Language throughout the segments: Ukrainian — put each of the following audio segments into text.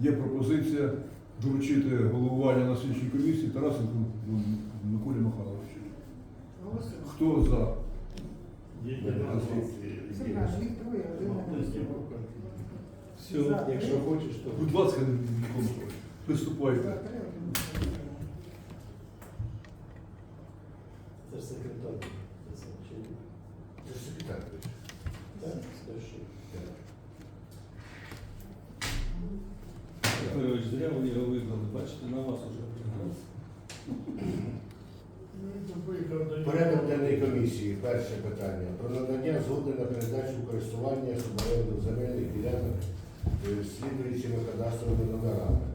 Є пропозиція доручити головування на слідчій комісії Тарасенку ну, Миколі Михайловичу. Хто за? Все голосує. Все, якщо хочеш, то Будь ласка, виступайте. Приступайте. За три, один не голосує. це ж секретар. Це чи ні? Це секретар. пише. Так, скажи. Петрович, зря ви його вигнали, бачите, на вас уже приграв. Порядок денний комісії. Перше питання. Про надання згоди на передачу користування суборенду земельних ділянок е, слідуючими кадастровими номерами.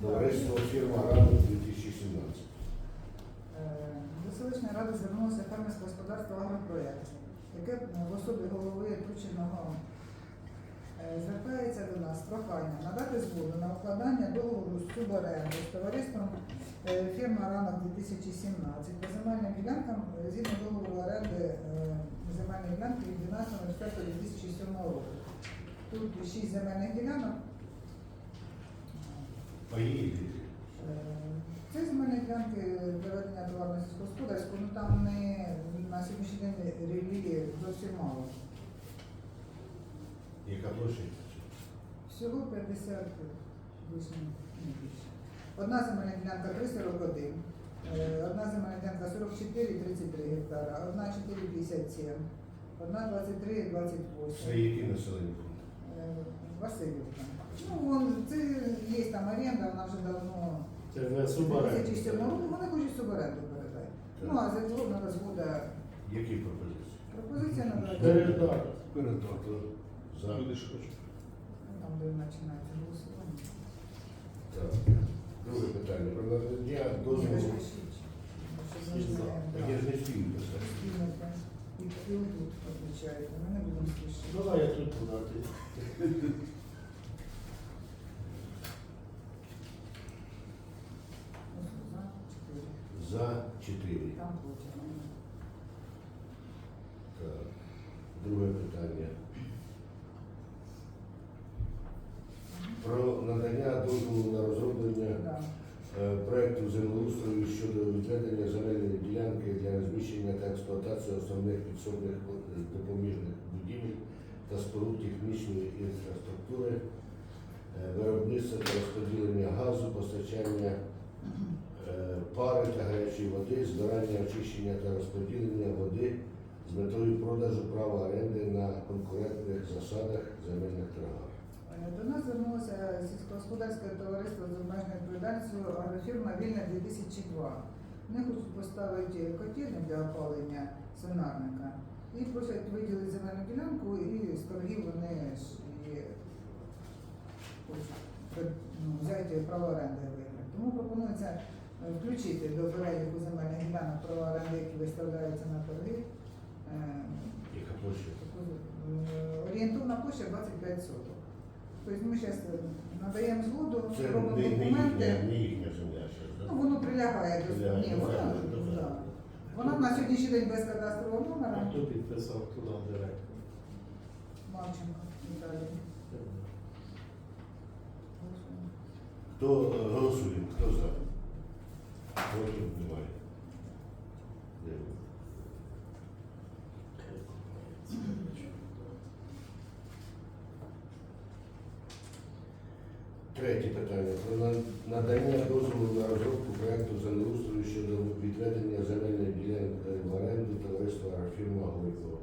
Товариство фірма Рада 2017. Е, До селищної ради звернулося фермерське господарство «Агропроект», яке е, в особі голови Тучиного е, звертається до нас з проханням надати згоду на укладання договору з суборенди з товариством е, фірма Ранок 2017 по земельним ділянкам е, згідно договору оренди е, земельної ділянки від 12.04.2007 року. Тут шість земельних ділянок. Е, Це земельні ділянки для ведення товарно сільськогосподарського, ну там не на сьогоднішній день релігії зовсім мало. Яка площа? Всього 50 більше не більше. Одна земельна ділянка 341, е, одна земельна ділянка 44,33 гектара, одна 4,57, одна 23,28. Це які населені? Е, Васильівка. Ну, вон, це є там оренда, вона вже давно Це в субаренді. 2007 вони хочуть суборенду передати. Ну, а за цього треба згода. Які пропозиції? Пропозиція надати. Передати. Передати. За? Люди ж хочуть. Там, де починається голосування. Так. Друге питання. Про надання дозволу. Так я ж не спію писати. І і тут відповідаєте. Ми не будемо спішити. Давай я тут подати. За чотири. За 4. Там потім. Так. Друге питання. Про надання дозволу на розроблення Да. е, проекту землеустрою щодо відведення земельної ділянки для розміщення та експлуатації основних підсобних е, допоміжних будівель та споруд технічної інфраструктури, е, виробництва та розподілення газу, постачання е, пари та гарячої води, збирання, очищення та розподілення води з метою продажу права оренди на конкурентних засадах земельних торгах. Е, До нас звернулося сільськогосподарське товариство з обмеженою відповідальністю агрофірма Вільна 2002. Вони хочуть поставити котельню для опалення свинарника і просять виділити земельну ділянку і з торгів вони ж і хочуть ну, взяти право оренди виграти. Тому пропонується е, включити до переліку земельних ділянок права оренди, які виставляються на торги. е, Яка площа? е, Орієнтовна площа 25 соток. Тобто ми зараз надаємо згоду, робимо документи. не їхня земля Ну, воно прилягає до ні, ну, вона, на сьогоднішній день без кадастрового А номера. хто підписав туди директор? Мавченко Віталій. Хто е, голосує? Хто за? Проти немає. Третє питання. Про надання дозволу на розробку проекту землеустрою щодо відведення земельної ділянки в оренду товариства фірма Горького.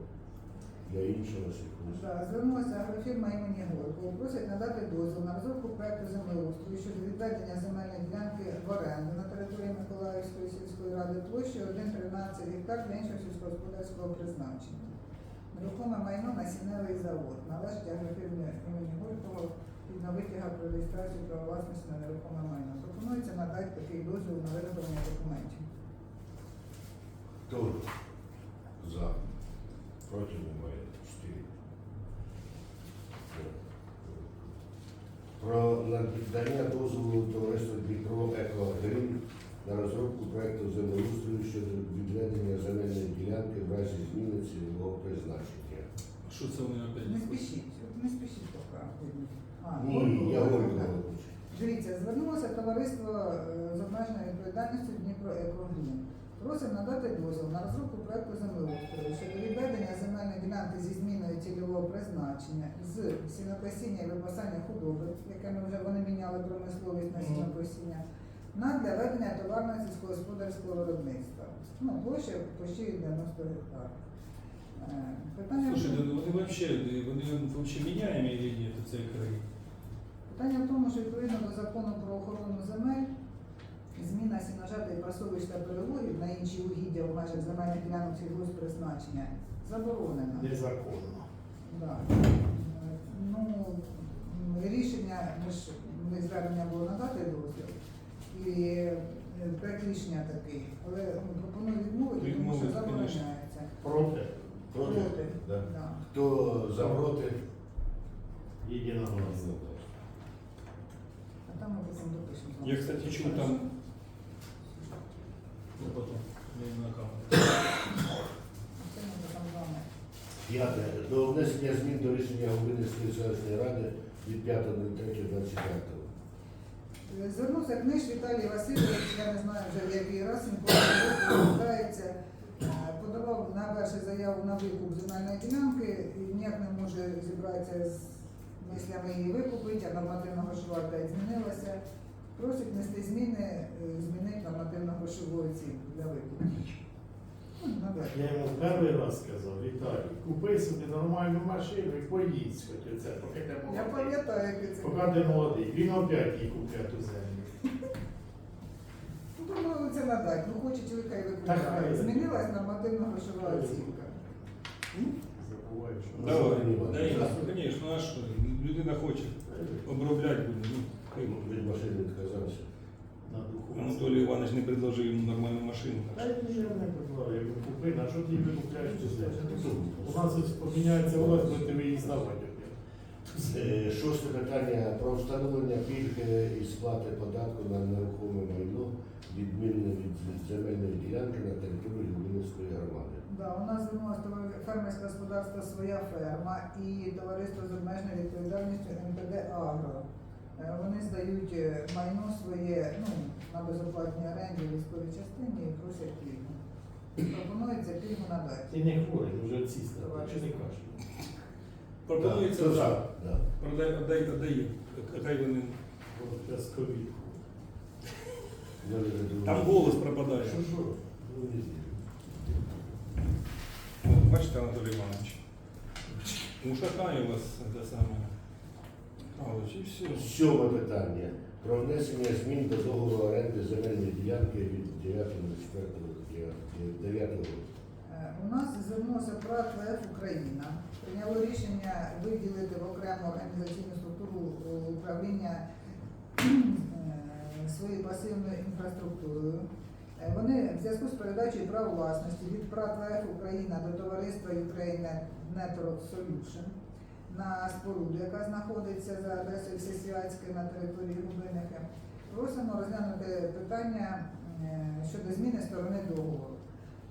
Для іншого секунду. Да, Звернулася агрофірма імені Горького. Просять надати дозвіл на розробку проекту землеустрою щодо відведення земельної ділянки в оренду на території Миколаївської сільської ради площею 1,13 гектар для іншого сільськогосподарського призначення. Нерухоме майно насінневий завод. Належить агрофірмі імені Горького відновити його про реєстрацію права власності на нерухоме майно. Пропонується надати такий дозвіл на виготовлення документів. Хто за? Проти немає. Чотири. Про надання дозволу товариству Дніпро Екоагрін на розробку проекту землеустрою щодо відведення земельної ділянки в разі зміни цільового призначення. Що це вони опять? Не спішіть. Не спішіть поки. А, Ні, я говорю. Дивіться, звернулося товариство е, з обмеженою відповідальністю Дніпро Екогрін. Просимо надати дозвіл на розробку проекту землеустрою щодо відведення земельної ділянки зі зміною цільового призначення з сінокосіння і випасання худоби, яке ми вже вони міняли промисловість на сінокосіння, на для ведення товарного сільськогосподарського виробництва. Ну, площа почти 90 гектар. Е, Питання, Слушай, тому- вони вообще, вони вообще міняємо нет, цей край? питання в тому, що відповідно до закону про охорону Зміна сіножатої пасовищ та перелогів на інші угіддя в межах земельних ділянок призначення заборонена. Незаконно. Да. Ну, рішення, ми ж ми звернення було надати дозвіл, і е, проект рішення такий, але ну, пропоную відмовити, тому що Відмовити, забороняється. Проти. Проти? Проти. Да. Да. Хто за проти? Єдиноголосно. А там ми потім допишемо. Я, кстати, чув там- Хорошо? Ну, потом, я не на камеру. Це ми потім з П'яте. До внесення змін до рішення Губинської селищної ради від 5.03.24. Е, Звернувся книж Віталій Васильович, я не знаю вже в який раз він повертається. Подавав на першу заяву на викуп земельної ділянки і ніяк не може зібратися з мислями її викупити, а нормативна грошова опять змінилася. Просить внести зміни, е, змінити нормативну грошову оцінку для викупу. Ну. Я йому перший раз сказав, Віталій, купи собі нормальну машину і поїдь хоч оце, поки ти молодий. Я пам'ятаю, як це. Поки ти молодий. Він опять їй купляє ту землю. Ну, Думаю, це надати. Ну, хоче чоловіка і викупляє. Змінилась нормативна грошова оцінка. Забуваю, що Давай. Ну, а що, людина хоче обробляти буде, ну, машини відказався. на духу. Анатолій Іванович не предложив йому нормальну машину. Та я не казав, я говорю, купи, на що ти її викупляєш? У нас ось поміняється власть, будете ви її здавати. Е, Шосте питання про встановлення пільги і сплати податку на нерухоме майно, відмінне від земельної ділянки на території Губинської громади. Да, у нас фермерське господарство Своя ферма і товариство з обмеженою відповідальністю МПД Агро. Е, Вони здають е, майно своє ну, на безоплатній оренді військовій частині і просять пільгу. Пропонується пільгу надати. Ти не хворий, вже ці стали, чи не кажеш? Пропонується Так, за? Да. Продай, отдай, отдай. Хай вони. Зараз ковід. Може, вже друге. Там голос пропадає. Що що? Ну, не знаю. От, Бачите, Анатолій Іванович. Ушакає вас те саме. Сьоме питання. Про внесення змін до договору оренди земельної ділянки від 9.04.9 року. Е, У нас звернулося ПРАТ ВФ Україна. Прийняло рішення виділити в окрему організаційну структуру е, управління е, своєю пасивною інфраструктурою. Вони в зв'язку з передачею прав власності від ПРАТ ВФ Україна до товариства Ukraine Network Solution на споруду, яка знаходиться за адресою Всесвятське на території Губинники. Просимо розглянути питання е, щодо зміни сторони договору.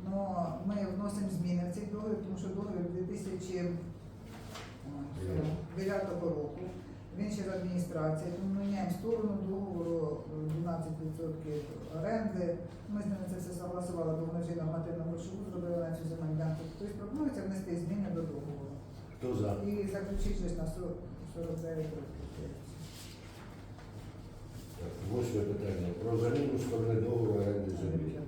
Но ми вносимо зміни в цей договір, тому що договір 2009 року. Він ще з адміністрації, тому ми міняємо сторону договору е, 12% оренди. Ми з ними це все согласували, бо вони вже нормативну грошову зробили на цю земельну. Тобто пропонується внести зміни до договору Хто за? і заключити на 40 49 років. Так, Восьме питання. Про заміну сторони договору оренди землі.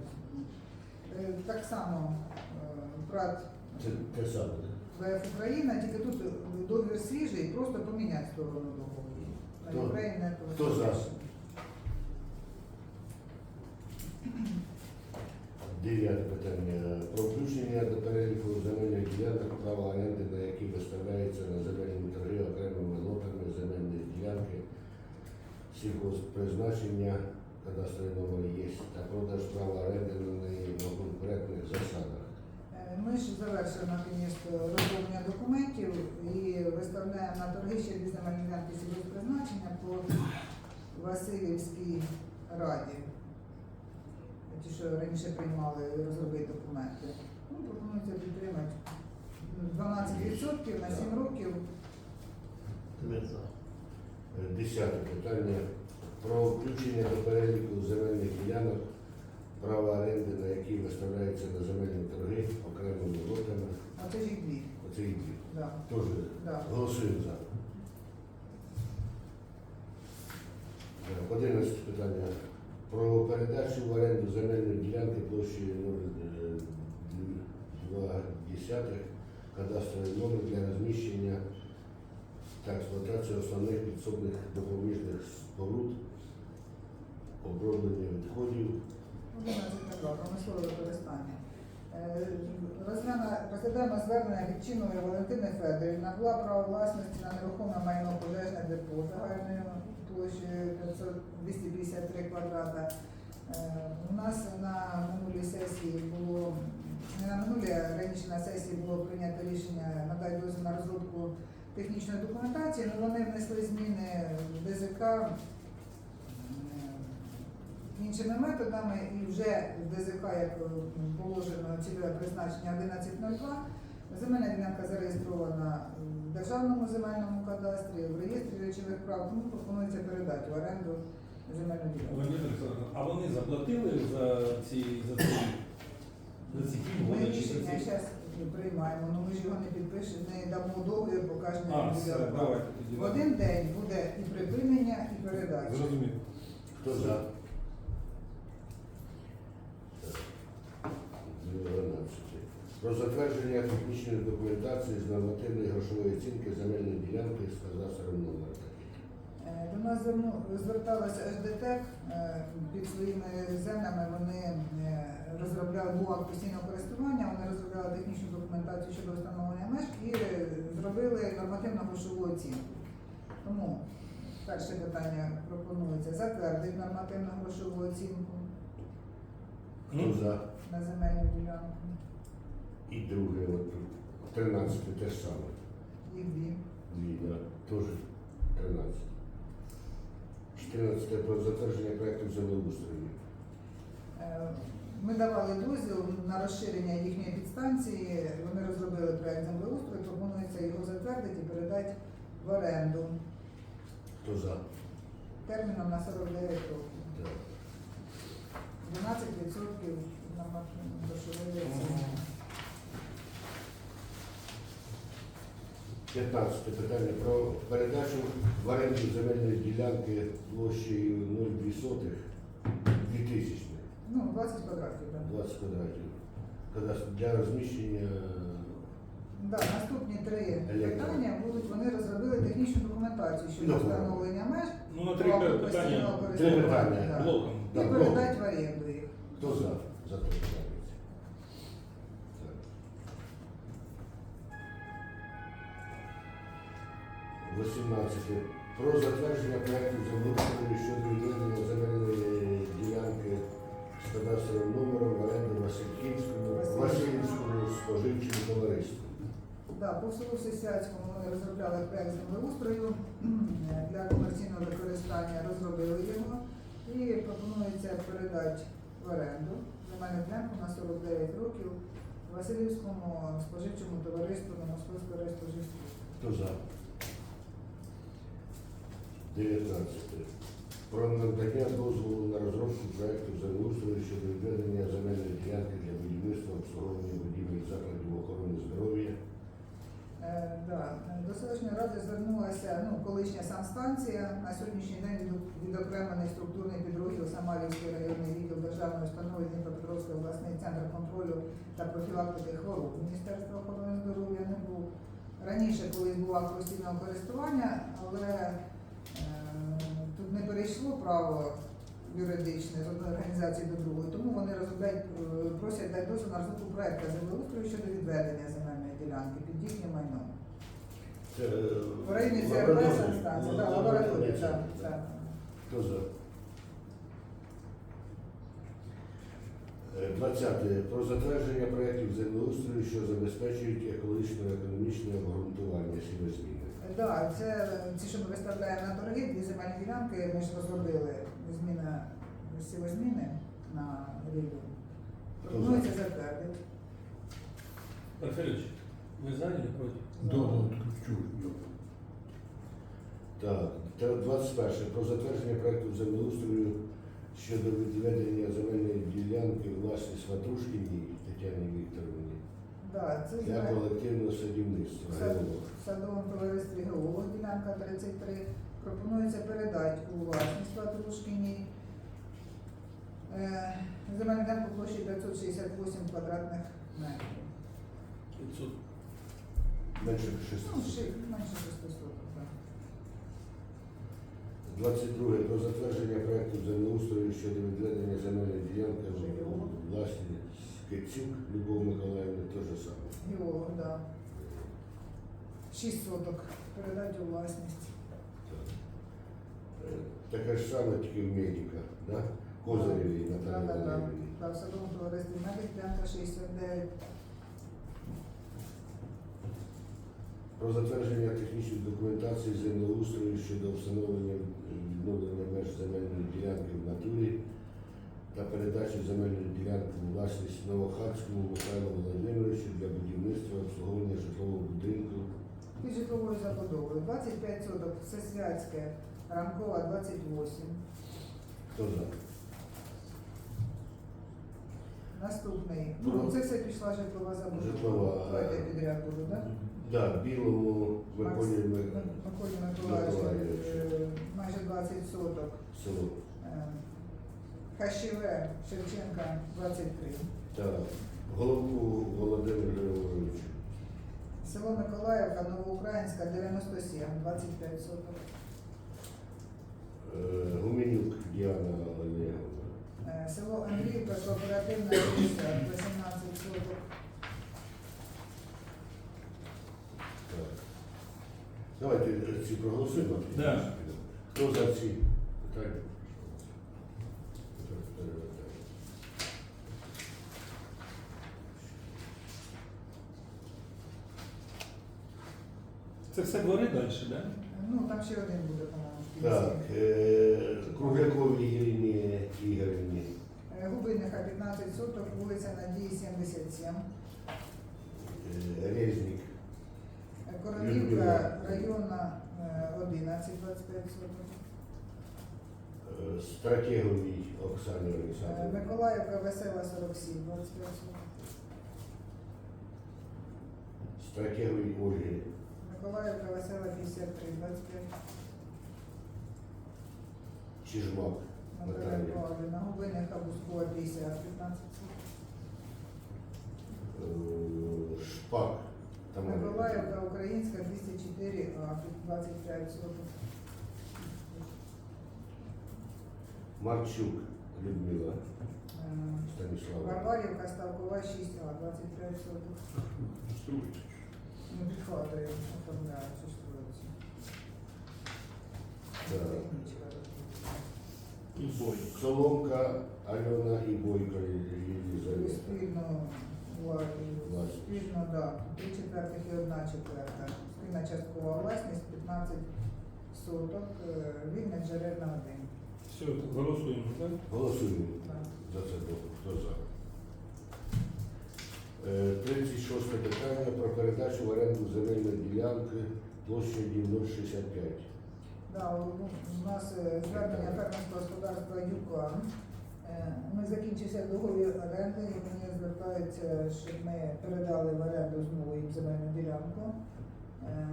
Е, Так само е, брат Це те саме. ВФ Україна, тільки тут договір свіжий, просто поміняти сторону договору. Хто? Хто за? Дев'яте питання. Про включення до переліку земельних ділянок права оренди, на які виставляються на земельні торги окремими лотами земельної ділянки сільгоспризначення, кадастровий номер є, та продаж права оренди на неї на конкурентних засадах. Е, Ми ж наконець розроблення документів і виставляємо на торги ще дві земельні ділянки сільгоспризначення по Васильівській раді. Ті, що раніше приймали розробити документи. Ну, пропонується підтримати 12% на 7 років. За. Десяте питання про включення до переліку земельних ділянок, права оренди, на які виставляються на земельні торги окремими лотами. А це ж їх дві. Оце і дві. Да. Теж Да. голосуємо за. Е, Одинадцяте питання. Про передачу в оренду земельної ділянки площею 0,2 кадастровий номер для розміщення та експлуатації основних підсобних допоміжних споруд, оброблення відходів. 11 промислове. Е, Розглядаємо звернення від чинної Валентини Федорівна. Була право власності на нерухоме майно пожежне депо загальною площею 253 квадрата. Е, У нас на минулій сесії було, не на минулій, а раніше на сесії було прийнято рішення надати дозвіл на розробку технічної документації, але вони внесли зміни в ДЗК е, іншими методами і вже в ДЗК, як положено цільове призначення 1102, земельна ділянка зареєстрована в Державному земельному кадастрі, в реєстрі речових прав, тому пропонується передати в оренду земельну ділянку. А вони заплатили за ці за ці за ці Ми чи за рішення ці? зараз приймаємо, але ми ж його не підпишемо, не дамо договір, не А, все, тоді. В один день буде і припинення, і передача. Зрозумів. Хто за? 12. Про затвердження технічної документації з нормативної грошової оцінки земельної ділянки з кадастровим номером. Е, До нас зверталася ЖДТЕК е, під своїми землями. Вони е, розробляли був акт постійного користування, вони розробляли технічну документацію щодо встановлення меж і зробили нормативно грошову оцінку. Тому перше питання пропонується затвердити нормативну грошову оцінку Хто Ну, за? на земельну ділянку. І друге, от 13 те ж саме. Їх дві. Дві, да. Теж 13. 14 про затвердження проєкту землеустрою. Е, Ми давали дозвіл на розширення їхньої підстанції. Вони розробили проект землеустрою, пропонується його затвердити і передати в оренду Хто за? терміном на 49 років. Так. 12% на грошової оцінки. 15 питання про передачу в оренду земельної ділянки площею 0,2 2000 Ну, 20 квадратів, так. 20 квадратів. Кадастр для розміщення Да, наступні три Електро. питання будуть, вони розробили технічну документацію щодо Добре. встановлення меж. Ну, на три питання постійного Три користування, питання. да. блоком. І Так, передати в розробили його і пропонується передати в оренду земельну ділянку на 49 років Васильівському споживчому товариству на Московського райспоживстві. Хто за? 19. Про надання дозволу на розробку проєкту землеустрою щодо відведення земельної ділянки для будівництва обслуговування будівель закладів охорони здоров'я. Е, да. До селищної ради звернулася ну, колишня санстанція. На сьогоднішній день від- відокремлений структурний підрозділ Самарівський районний відділ державної установи Дніпропетровський обласний центр контролю та профілактики хвороб Міністерства охорони здоров'я не був. Раніше колись був акт постійного користування, але е, тут не перейшло право юридичне з одної організації до другої, тому вони розробляють, е, просять дати дозвіл на розробку проекту землеустрою щодо відведення земельної ділянки під. Це е, В районі лабораторія. санстанція, да, лабораторія, так, так. Хто за? Е, 20. Про затвердження проєктів землеустрою, що забезпечують екологічно-економічне обґрунтування сівозміни. Да, це е, ці, що ми виставляємо на торги, дві земельні ділянки, ми ж розробили зміна сівозміни на рівні. Пропонується затвердити. Васильович, ви за чи проти? Да, да, чую. Так, та 21. Про затвердження проекту землеустрою щодо відведення земельної ділянки у власність Ватрушкіній Тетяні Вікторовні Да, це для земель- колективного садівництва. Це- Геолог. в садовому товаристві геолог, ділянка 33. Пропонується передати у власність Патрушкіні. Е, Земельна ділянка площі 568 квадратних метрів. 500. Менше Ну, 600. ще менше 600 так. 22. Про затвердження проекту землеустрою щодо відведення земельної ділянки у власність Кицюк Любов Миколаївни, те ж саме. Геолог, да. 6 соток передати у власність. Таке ж саме, тільки в медика, да? Козарєві Наталії да. Валеріївні. Да, в садовому товаристві медик, 69. Про затвердження технічної документації землеустрою щодо встановлення відновлення меж земельної ділянки в натурі та передачі земельної ділянки у власність Новохадському Михайлу Володимировичу для будівництва обслуговування житлового будинку. Під житловою забудовою 25 соток Всесвятське, Ранкова 28. Хто за? Наступний. Ну, Ну, це все пішла житлова забудова. житлова, Давайте е, підряд буду, так? Да, білому Миколі Ми- Миколі Миколаївич, Миколаївич. е, майже 20 соток. село. Е, Хащеве, Шевченка 23. Так, головку Володимир Григорович. Село Миколаївка, Новоукраїнська 97, 25 соток. Е, Гуменюк Діана Олегівна. Е, Село Андріївка, кооперативна 50, 18 соток. Так. Давайте е, ці проголосуємо. Да. Хто за ці питання? Це все двори далі, да? Ну, там ще один буде, по-моєму. Так, е, Кругляковій Ірині Ігорівні. Е, Губинниха 15 соток, вулиця Надії 77. Е, Резнік. Е, Коронівка районна е, 11, 25 соток. Е, Стратеговій Оксані Е, Олександрівні. Миколаївка Весела 47, 25 соток. Стратеговій Ольгі. Миколаївка Весела 53, 25. Чижмак. Наталя. Павлівна. Бускова 50, 15 соток. Е, Шпак. Тамара. Миколаївка Українська 204, а 25 соток. Марчук Людмила Е, Станіслава. Варварівка Ставкова 6А, 25 соток. Струють. Ну, під хатою оформляють, що ж строїться. Так. Технічка. І бой. Соломка Альона і Бойко Єлізавета. Спільно, Власність. спільно, да. Три четвертих і одна четверта. Спільна часткова власність 15 соток, е, вільне джерельна один. Все, голосуємо, так? Голосуємо Да. за це блок. Хто за? Е, 36 питання про передачу в оренду земельної ділянки площею 065. Да, у у нас е, звернення фермерського господарства ЮКАН. Е, Ми закінчився договір оренди, і вони звертаються, щоб ми передали в оренду знову їм земельну ділянку е,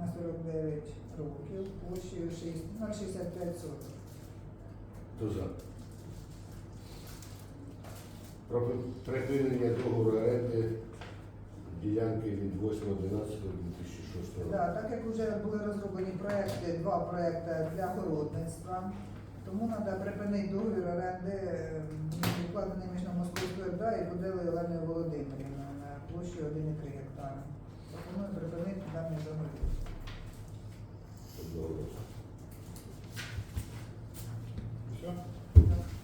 на 49 років площею 6 0,65 соток. Хто за? Про припинення договору оренди ділянки від 8.11.2006 року. Да, так як вже були розроблені проекти, два проекти для городництва, тому треба припинити договір оренди, укладений між Московською РДА і Будели Оленою Володимирівною на площі 1,3 гектара. Пропоную припинити даний договір. Все?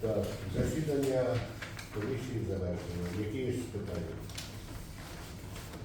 Так, засідання комісії завершено. Які є питання?